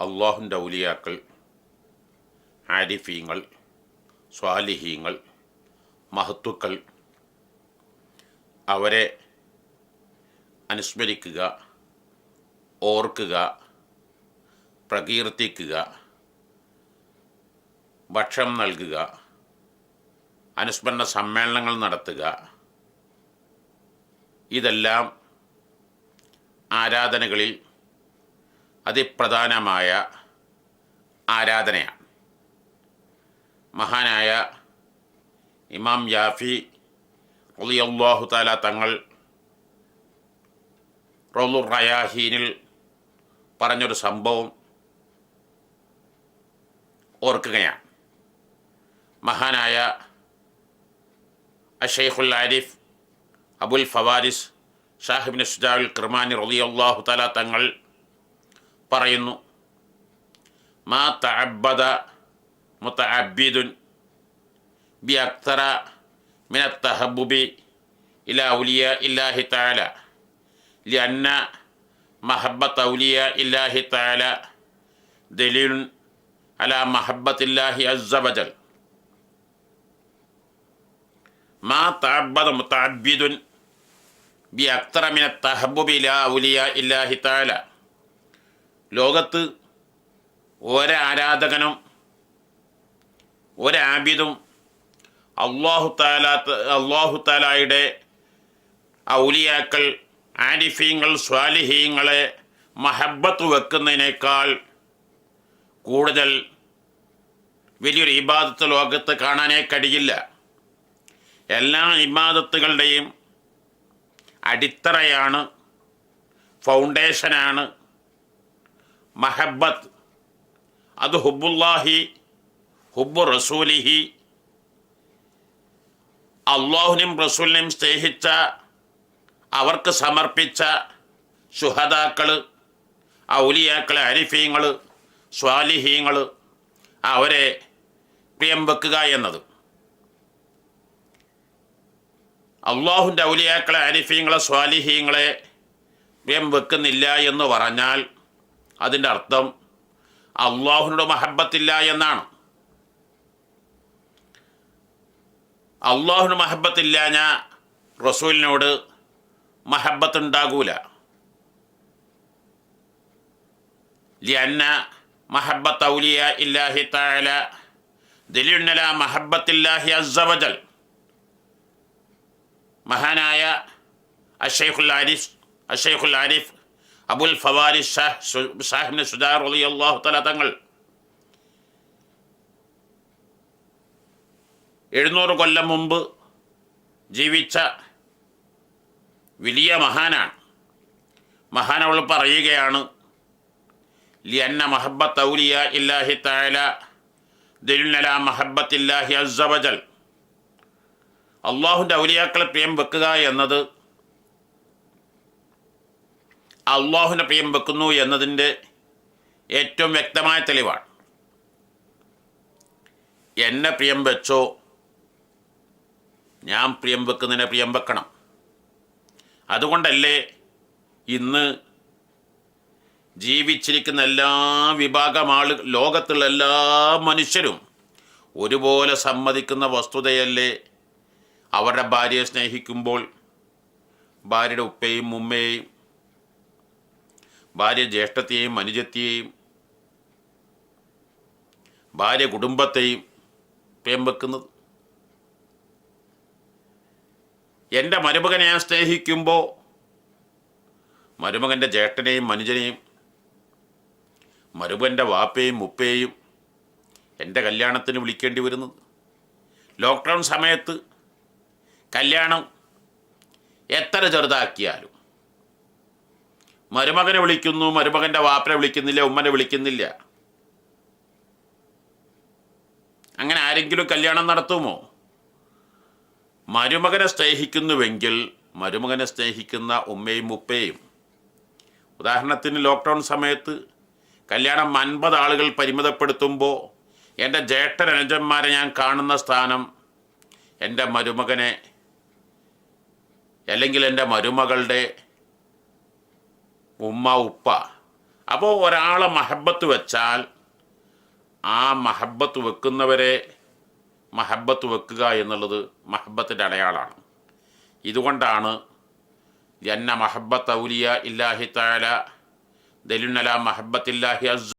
അള്ളാഹുന്റെ ഔലിയാക്കൾ ആരിഫീങ്ങൾ സ്വാലിഹീങ്ങൾ മഹത്തുക്കൾ അവരെ അനുസ്മരിക്കുക ഓർക്കുക പ്രകീർത്തിക്കുക ഭക്ഷണം നൽകുക അനുസ്മരണ സമ്മേളനങ്ങൾ നടത്തുക. ഇതെല്ലാം ആരാധനകളിൽ അതിപ്രധാനമായ ആരാധനയാണ്. മഹാനായ ഇമാം യാഫി അലിയല്ലാഹു താല തങ്ങൾ റോലു റയാഹീനിൽ പറഞ്ഞൊരു സംഭവം ഓർക്കുകയാണ്. മഹാനായ അഷൈഖുൽ ആരിഫ് അബുൽ ഫവാരിസ് ഷാഹിബിൻ ഷുജാഉൽ ക്രിമാനി റളിയല്ലാഹു താല തങ്ങൾ പറയുന്നു മാ തഅബ്ബദ മുത്തഅബ്ബീദുൻ ബി അക്തറ മിന തഹബ്ബുബി ഇലാ ഉലിയ ഇല്ലാഹി തആല ലന്ന മഹബ്ബത ഉലിയ ഇല്ലാഹി തആല ദലീലുൻ അല മഹബത്തില്ലാഹി അസബജൽ മാ ما تعبد متعبد بأكثر من التحبب إلى أولياء الله تعالى ലോകത്ത് ഒരാരാധകനും ഒരാബിദും അള്ളാഹു താലാ അള്ളാഹു താലായുടെ ഔലിയാക്കൾ ആരിഫീങ്ങൾ സ്വാലിഹീങ്ങളെ മഹബത്ത് വെക്കുന്നതിനേക്കാൾ കൂടുതൽ വലിയൊരു ഇബാദത്ത് ലോകത്ത് കാണാനേ കഴിയില്ല. എല്ലാ ഇബാദത്തുകളുടെയും അടിത്തറയാണ് ഫൗണ്ടേഷനാണ് മഹബത്ത്. അത് ഹുബുല്ലാഹി ഹുബു റസൂലിഹി. അള്ളാഹുനും റസൂലിനെയും സ്നേഹിച്ച അവർക്ക് സമർപ്പിച്ച ശുഹദാക്കൾ ഔലിയാക്കൾ അരിഫീങ്ങൾ സ്വാലിഹീങ്ങൾ അവരെ പ്രിയം വെക്കുക എന്നത്. അള്ളാഹുന്റെ ഔലിയാക്കളെ അരിഫീങ്ങളെ സ്വാലിഹീങ്ങളെ പ്രിയം വെക്കുന്നില്ല എന്ന് പറഞ്ഞാൽ അതിന്റെ അർത്ഥം അള്ളാഹുനോട് മഹബത്തില്ല എന്നാണ്. അള്ളാഹുന് മഹബത്തില്ല ഞാൻ റസൂലിനോട് മഹബത്ത് ഉണ്ടാകൂല ലിയന്ന മഹബത്ത് ഔലിയ ഇല്ലാഹി താല ദലിയുണ്ണല മഹബത്തില്ലാഹി അസവജൽ മഹാനായ അഷേഖുൽ ആരിഫ് അഷേഖുൽ ആരിഫ് അബുൽ ഫവാരി ഷാഹ് ഷാഹിബിന് സുജാർ അലി അള്ളാഹു തല തങ്ങൾ എഴുന്നൂറ് കൊല്ലം മുമ്പ് ജീവിച്ച വലിയ മഹാനാണ്. മഹാനവൾ പറയുകയാണ് ലിയന്ന മഹബത്ത് ഔലിയ ഇല്ലാഹി താല മഹബത്ത് ഇല്ലാഹി അസവജൽ അള്ളാഹുന്റെ ഔലിയാക്കളെ പ്രിയം വെക്കുക എന്നത് അള്ളാഹുവിനെ പ്രിയം വെക്കുന്നു എന്നതിന്റെ ഏറ്റവും വ്യക്തമായ തെളിവാണ്. എന്നെ പ്രിയം വെച്ചോ? ഞാൻ പ്രിയം വെക്കുന്നതിനെ പ്രിയം വെക്കണം. അതുകൊണ്ടല്ലേ ഇന്ന് ജീവിച്ചിരിക്കുന്ന എല്ലാ വിഭാഗം ആളു ലോകത്തുള്ള എല്ലാ മനുഷ്യരും ഒരുപോലെ സമ്മതിക്കുന്ന വസ്തുതയല്ലേ അവരുടെ ഭാര്യയെ സ്നേഹിക്കുമ്പോൾ ഭാര്യയുടെ ഉപ്പയും ഉമ്മയെയും ഭാര്യ ജ്യേഷ്ഠത്തെയും അനുജത്തെയും ഭാര്യ കുടുംബത്തെയും പേം വെക്കുന്നത്. എന്റെ മരുമകനെ ഞാൻ സ്നേഹിക്കുമ്പോൾ മരുമകന്റെ ജ്യേഷ്ഠനെയും മനുജനെയും മരുമകന്റെ വാപ്പയും ഉപ്പയെയും എന്റെ കല്യാണത്തിന് വിളിക്കേണ്ടി വരുന്നത്. ലോക്ക്ഡൗൺ സമയത്ത് കല്യാണം എത്ര ചെറുതാക്കിയാലും മരുമകനെ വിളിക്കുന്നു മരുമകന്റെ വാപ്പനെ വിളിക്കുന്നില്ല ഉമ്മനെ വിളിക്കുന്നില്ല. അങ്ങനെ ആരെങ്കിലും കല്യാണം നടത്തുമോ? മരുമകനെ സ്നേഹിക്കുന്നുവെങ്കിൽ മരുമകനെ സ്നേഹിക്കുന്ന ഉമ്മയും ഉപ്പയും. ഉദാഹരണത്തിന് ലോക്ക്ഡൗൺ സമയത്ത് കല്യാണം അൻപത് ആളുകൾ പരിമിതപ്പെടുത്തുമ്പോൾ എന്റെ ജേട്ടൻ അനുജന്മാരെ ഞാൻ കാണുന്ന സ്ഥാനം എന്റെ മരുമകനെ അല്ലെങ്കിൽ എന്റെ മരുമകളുടെ ഉമ്മ ഉപ്പ. അപ്പോൾ ഒരാളെ മഹബത്ത് വെച്ചാൽ ആ മഹബത്ത് വെക്കുന്നവരെ മഹബത്ത് വെക്കുക എന്നുള്ളത് മഹബത്തിന്റെ അടയാളമാണ്. ഇതുകൊണ്ടാണ് ജന്ന മഹബത്ത് ഔലിയ ഇല്ലാഹി താല ദലുനല മഹബത്തില്ലാഹി അസ്